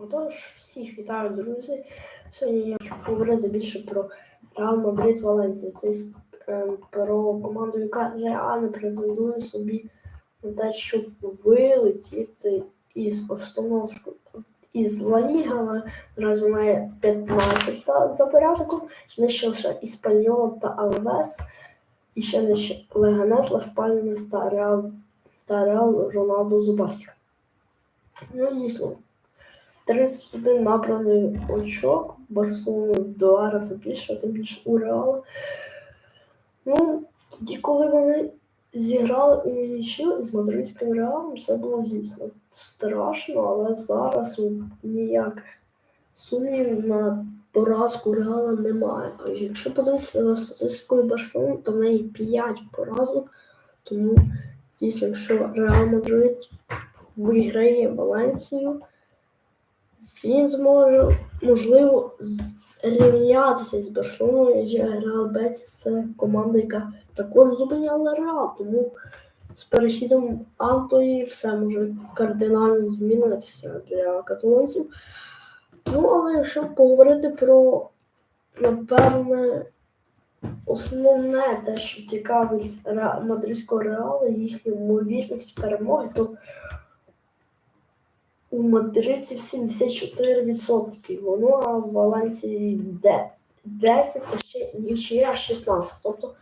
Отож, всіх вітаю, друзі. Сьогодні я хочу поговорити більше про Реал Мадрид Валенсія. Це е, про команду, яка реально претендує собі на те, щоб вилетіти із основного із Ла Ліги, але наразі має 15 за, за порядком. Лише Іспаньола та Алвес. І ще нижче Леганес, Лас та Реал та Реал Роналдо Зубасів. Ну, дійсно, 31 набраний очок, Барселону в два рази більше, тим більше у Реала. Ну, тоді, коли вони зіграли у нічию з мадридським реалом, це було дійсно страшно, але зараз ну, ніяких сумнівів на поразку Реала немає. А якщо подивитися за статистикою Барселони, то в неї 5 поразок, тому дійсно, якщо Реал Мадрид виграє Валенсію, він зможе, можливо, зрівнятися з Барселоною, адже Реал Бетіс це команда, яка також зупиняла Реал. Тому з перехідом Антої все може кардинально змінитися для каталонців. Ну, але якщо поговорити про, напевне, основне те, що цікавить мадридського реалу, їхню ймовірність перемоги, то у мадридців 74%, воно а в Валенції 10 та ще нічия 16. Тобто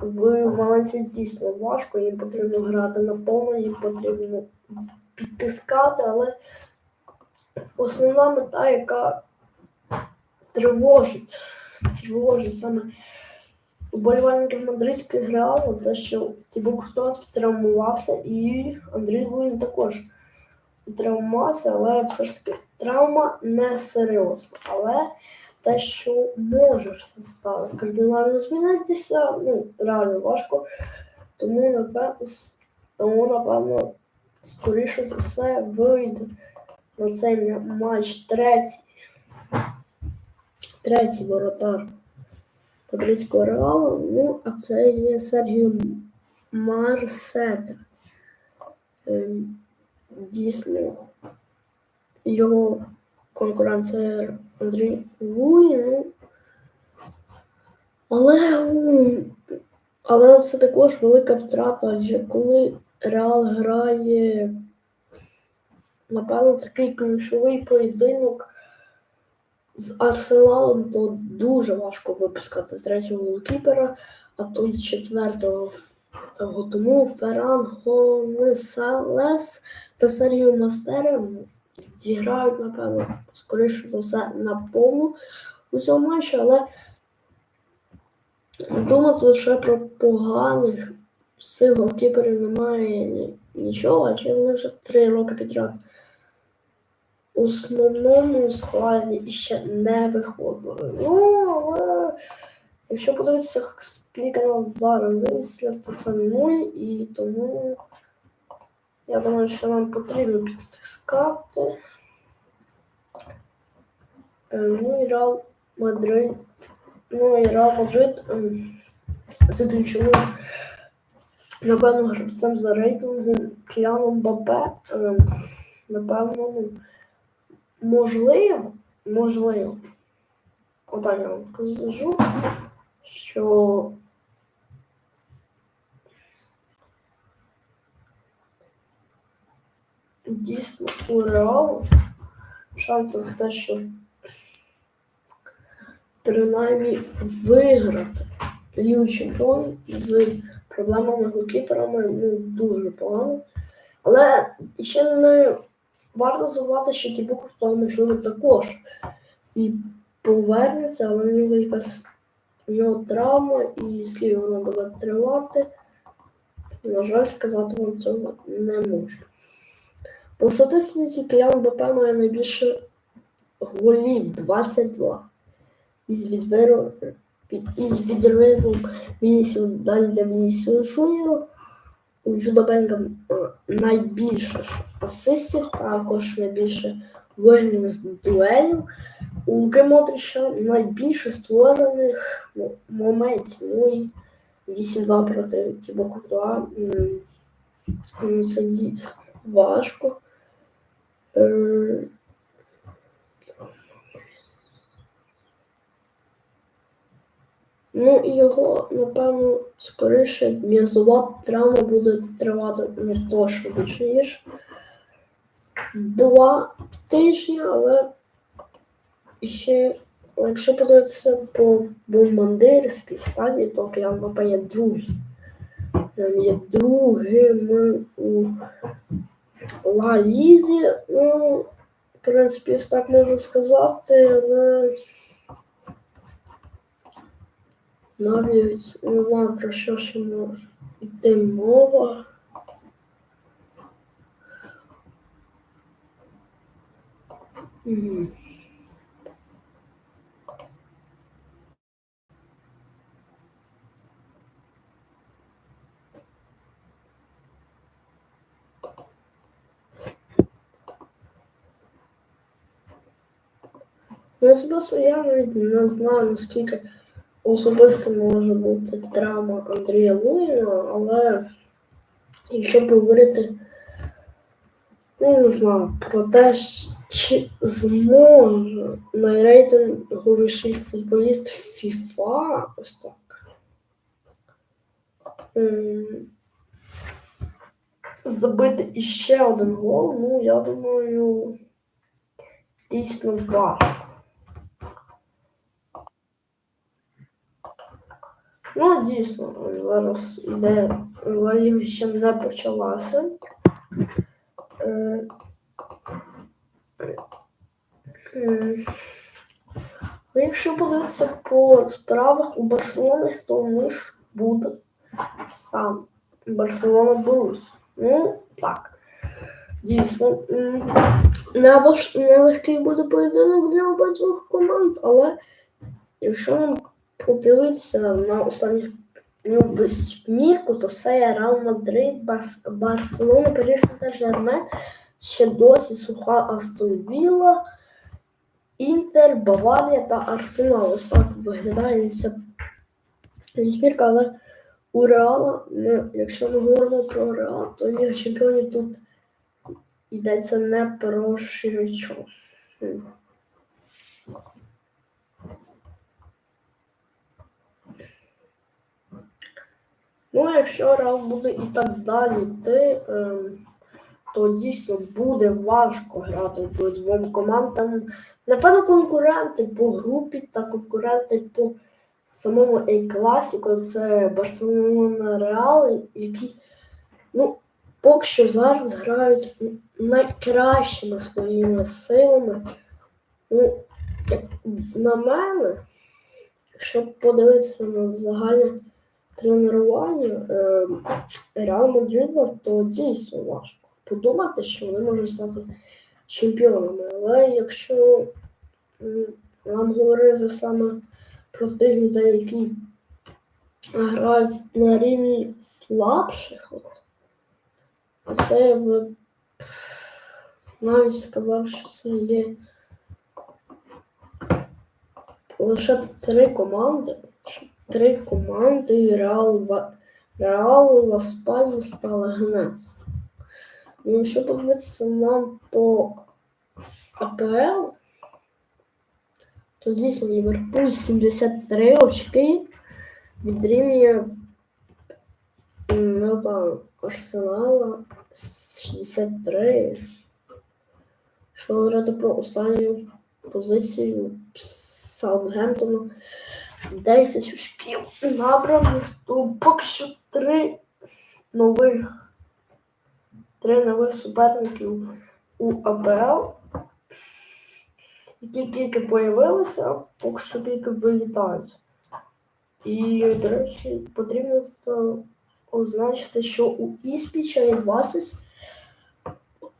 в Валенції дійсно важко, їм потрібно грати на їм потрібно підтискати, але основна мета, яка тривожить, тривожить саме уболівальників мадридських реалу, те, що Тібо Куртуаз травмувався, і Андрій Луїн також травмувався, але все ж таки травма не серйозна. Але те, що може все стати кардинально змінитися, ну, реально важко. Тому, напевно, тому, напевно, скоріше за все, вийде на цей матч третій. Третій воротар Мадридського реалу. Ну, а це є Сергіо Марсета. Дійсно, його конкуренція Андрій Луї. Ну, але, але це також велика втрата, адже коли Реал грає, напевно, такий ключовий поєдинок з Арсеналом, то дуже важко випускати третього голкіпера, а то й четвертого. Тому Ферран Гонсалес та Серgio Мастере зіграють, напевно, скоріше за все, на повну у цьому матчі, але думати лише про поганих цих голкіперів немає ні- нічого, адже вони вже три роки підряд у основному складі ще не виходили. Ну, але якщо подивитися, скільки нас зараз то це нуль, і тому я думаю, що нам потрібно підтискати. Е, Ну і Реал Мадрид. Ну і Реал Мадрид ем, це ключовим, напевно, гравцем за рейтингом Кіаном Бабе. ем, Напевно, ну, можливо, можливо. Отак я вам кажу, що дійсно у Реалу шанси на те, що принаймні виграти Лігу Чемпіонів з проблемами голкіперами ну, дуже погано. Але ще не варто забувати, що Куртуа, можливо, також і повернеться, але в нього якась у нього травма, і скільки вона буде тривати, на жаль, сказати вам цього не можу. По статистиці Киян БП має найбільше голів 22. Із відбору під- із відриву Вінісіо далі для Вінісіо Шуніру. У Джуда найбільше асистів, також найбільше вигідних дуелів у Гемотрича найбільше створених моментів. Ну і 8-2 проти Тіба Куртуа. Ну, це дійсно важко. Е, ну і його, напевно, скоріше м'язова травма буде тривати не то що більше ніж два тижні, але ще, якщо подивитися по бомбандирській стадії, то Мбаппе є другий. Є другим у Ла Лізі. Ну, в принципі, так можу сказати, але навіть не знаю про що ще може йти мова. Мгм. Ну, особисто я навіть не знаю, наскільки особисто може бути травма Андрія Луїна, але якщо поговорити, ну не знаю, про те, чи зможе найрейтинговіший футболіст FIFA, ось так. Забити іще один гол, ну я думаю, дійсно важко. Ну, дійсно, зараз Ла Ліга ще не почалася. Ну, Якщо подивитися по справах у Барселони, то у них буде сам Барселона Борус. Ну, так. Дійсно, м, не важ- нелегкий буде поєдинок для обидвох команд, але якщо нам подивитися на останніх ну, восьмірку, то це Реал Мадрид, Барс, Барселона, Париж Сен-Жермен, ще досі суха Астон Вілла, Інтер, Баварія та Арсенал. Ось так виглядає ця вісьмірка, але у Реала, ну, якщо ми говоримо про Реал, то Ліга Чемпіонів тут йдеться не про що. Ну, якщо Реал буде і так далі йти, ем, то дійсно буде важко грати по двом командам. Напевно, конкуренти по групі та конкуренти по самому A-класіку це Барселона Реал, які ну, поки що зараз грають найкращими своїми силами. Ну, як на мене, щоб подивитися на загальне тренування е, Реал Мадрида, то дійсно важко подумати, що вони можуть стати чемпіонами. Але якщо нам говорити саме про тих людей, які грають на рівні слабших, то це я би навіть сказав, що це є лише три команди. Три команди Реал, Ва- Реал, Лас Пальмас та Лагнес. Ну, якщо подивитися нам по АПЛ, то дійсно Ліверпуль 73 очки відрівнює ну, Арсенала 63. Що говорити про останню позицію Саутгемптона 10 очків набраних, то поки що три нових три нових суперників у АПЛ, які тільки появилися, поки що тільки вилітають. І, до речі, потрібно означити, що у Іспіча є 20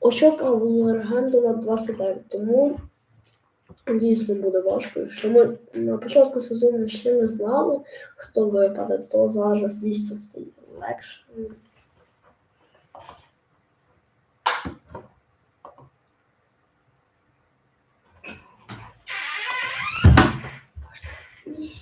очок, а у Лергендона 29. Тому дійсно буде важко. Якщо ми на початку сезону ще не знали, хто випаде, то зараз дійсно стає легше. Ні.